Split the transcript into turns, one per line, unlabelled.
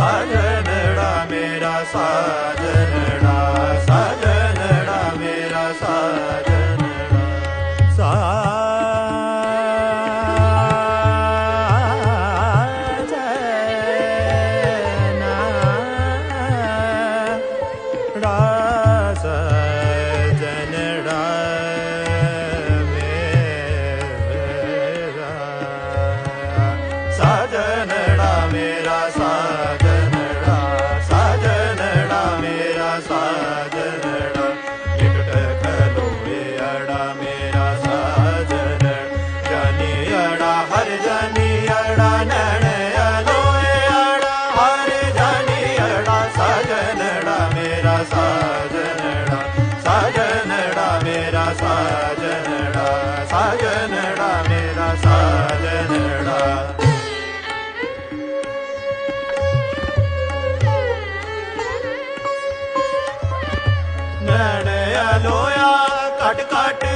ਸਾਜਨੜਾ ਮੇਰਾ ਸਾਜਨੜਾ ਸਾਜਨੜਾ ਮੇਰਾ ਸਾਜਨੜਾ। ਸਾਜਨੜਾ ਸਜਨੜਾ ਮੇਰਾ ਸਾਜਨੜਾ ਇਕਟ ਖਲੋਏ ਅੜਾ ਮੇਰਾ ਸਾਜਨ ਜਾਨੀ ਅੜਾ, ਹਰ ਜਾਨੀ ਅੜਾ, ਨੈਣ ਅਲੋਏ ਅੜਾ। ਹਰ ਜਾਨੀ ਅੜਾ ਸਾਜਨੜਾ ਮੇਰਾ ਸਾਜਨੜਾ ਸਾਜਨੜਾ ਮੇਰਾ ਸਾਜਨੜਾ ਸਾਜਨੜਾ ਨੈਣ ਅਲੋਇਆ ਕਟ ਕਟ